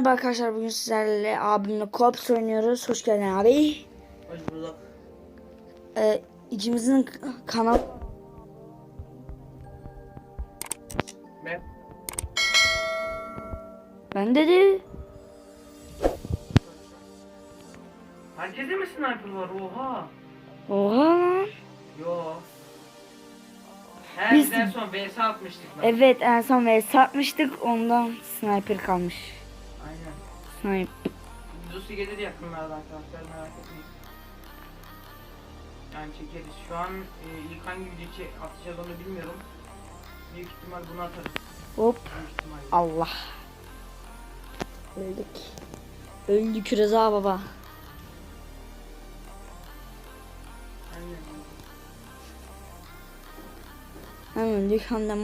Merhaba arkadaşlar bugün sizlerle abimle co oynuyoruz. Hoş geldin abi. Hoş bulduk. Ee, ikimizin k- kanal Ben ben dedi. Herkese mi sniper var? Oha. Oha lan. Yo. Her Biz- bizden son vs atmıştık lan. Evet en son ve satmıştık ondan sniper kalmış. Sniper. Videosu gelir yakınlarda arkadaşlar merak etmeyin. Yani çekeriz. Şu an e, ilk hangi video atacağız onu bilmiyorum. Büyük ihtimal bunu atarız. Hop. Allah. Öldük. Öldük Rıza baba. Aynen. Hem öldük hem de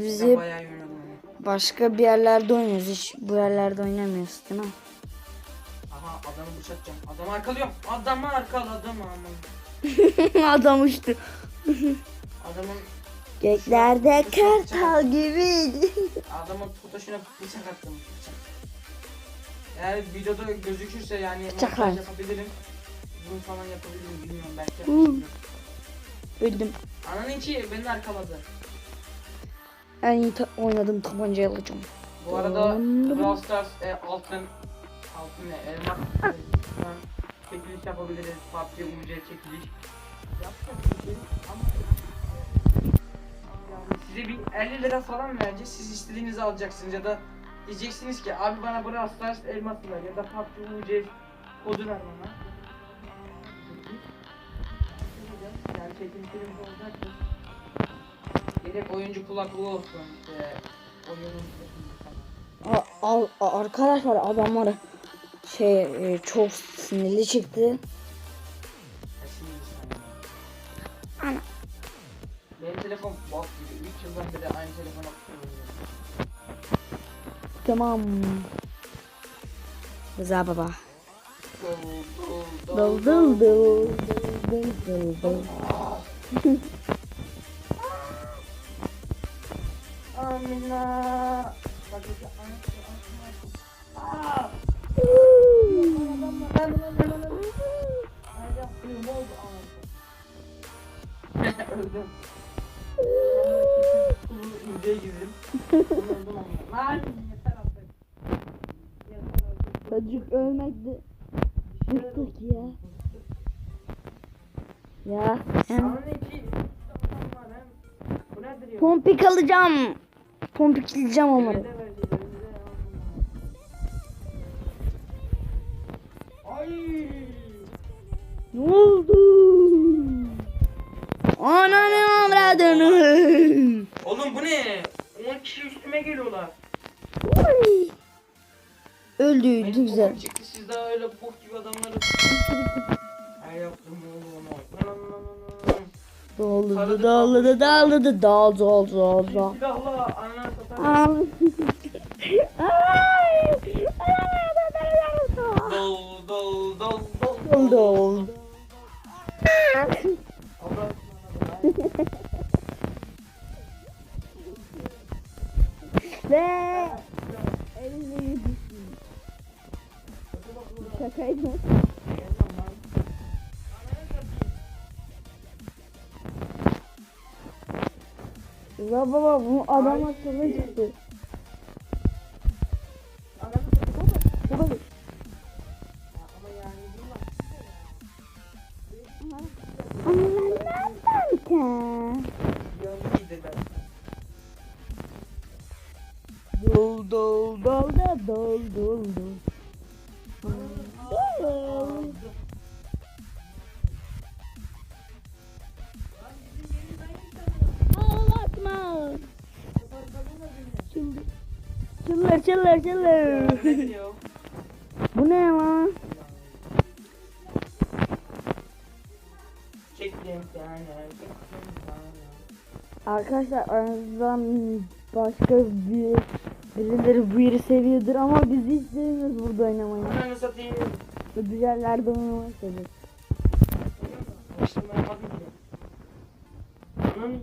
Biz hep bayağı başka bir yerlerde oynuyoruz. Hiç bu yerlerde oynamıyoruz değil mi? Aha adamı bıçakacağım. Adamı arkalıyorum. Adamı arkaladım aman. Adam uçtu. Adamın Göklerde kartal gibi. adamın totoşuna bıçak attım. Bıçak. Eğer videoda gözükürse yani Bıçaklar. montaj yapabilirim. Bunu falan yapabilirim bilmiyorum belki. Öldüm. Ananın içi beni arkaladı. En iyi ta- oynadığım tabancayı alacağım. Bu arada Brawl Stars e, altın altın ne elmas e, çekiliş yapabiliriz. PUBG UC çekiliş. Yapacak bir şey ama yani size bir 50 lira falan vereceğiz. Siz istediğinizi alacaksınız ya da diyeceksiniz ki abi bana Brawl Stars elmas ver ya da PUBG UC kodu ver bana. Yani çekilişlerimiz olacaktır. Gerek oyuncu kulaklığı olsun işte oyunun A- al- a- arkadaşlar adamlar şey e, çok sinirli çıktı. Ana. Benim telefon bok gibi. 3 yıldan beri aynı telefona kullanıyorum. Tamam. Rıza baba. Dol Dıl dıl dıl. Dıl dıl dıl. Amina. Öldüm. İnceye girdim. Lan yeter artık. Çocuk ölmekti. Bıktık ya. Ya hem pompik alacağım. Pompikleyeceğim onları. Ne oldu? Ananı avradını. Oğlum bu ne? 10 kişi üstüme geliyorlar. Oy. Öldü öldü güzel. çıktı siz daha öyle bok gibi adamları. Ay yaptım oğlum. Doldu doldu doldu doldu doldu doldu. Silahla ananı satar. Dol dol dol dol. Doldu oldu. Allah Ve elini Şakaydı. Ya baba bu adam akıllı çıktı. Dol dol dol dol dol dol. Dol. Çıldır. Ne diyor? Bu ne sana. Arkadaşlar aranızdan başka bir birileri bu yeri seviyordur ama biz hiç sevmiyoruz burada oynamayı. Ananı satayım. Öbür yerlerde oynamayı seviyoruz. Başlama yapmadım ki. Ananı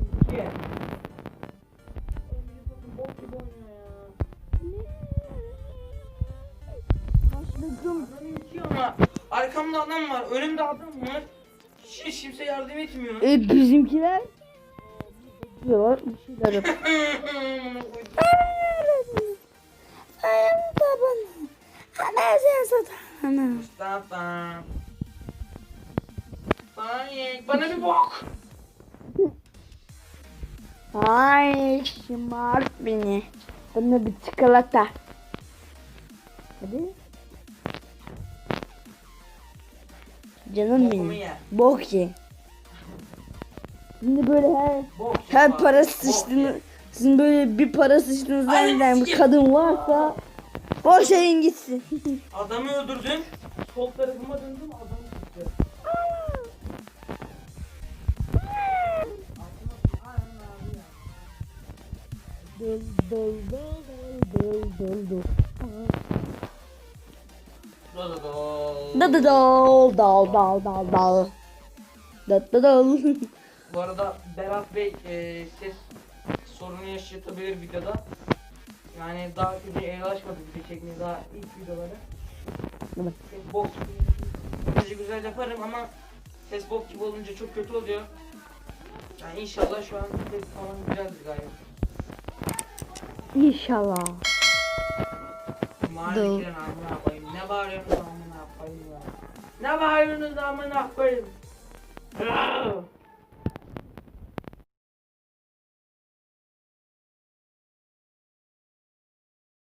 arkamda adam var, önümde adam var. Hiç kimse yardım etmiyor. E bizimkiler diyorlar bir şeyler yapıyor. babanı. Ana sen satana. Mustafa. Bana bir bok. Ay şımart beni. Bana bir çikolata. Hadi. Canım Bokumu benim. ye. Bok ye. Şimdi böyle her Bok. her Bok para sıçtığını sizin böyle bir para sıçtığınızdan Ay, giden bir kadın varsa boş verin gitsin. Adamı öldürdün. Sol tarafıma döndüm adam çıktı. Dıl dıl dıl dıl dıl dıl. Da da da. Da da dal dal dal dal dal. Da da dal. Bu arada Berat Bey e, ses sorunu yaşatabilir videoda. Yani daha kötü el açmadı video çekmeye daha ilk videoları. Evet. Ses bok gibi güzel yaparım ama ses bok gibi olunca çok kötü oluyor. Yani inşallah şu an ses falan güzeldir gayet. İnşallah. Mahallekilerin amına koyayım. Ne bağırıyorsunuz amına koyayım ya. Ne bağırıyorsunuz amına koyayım.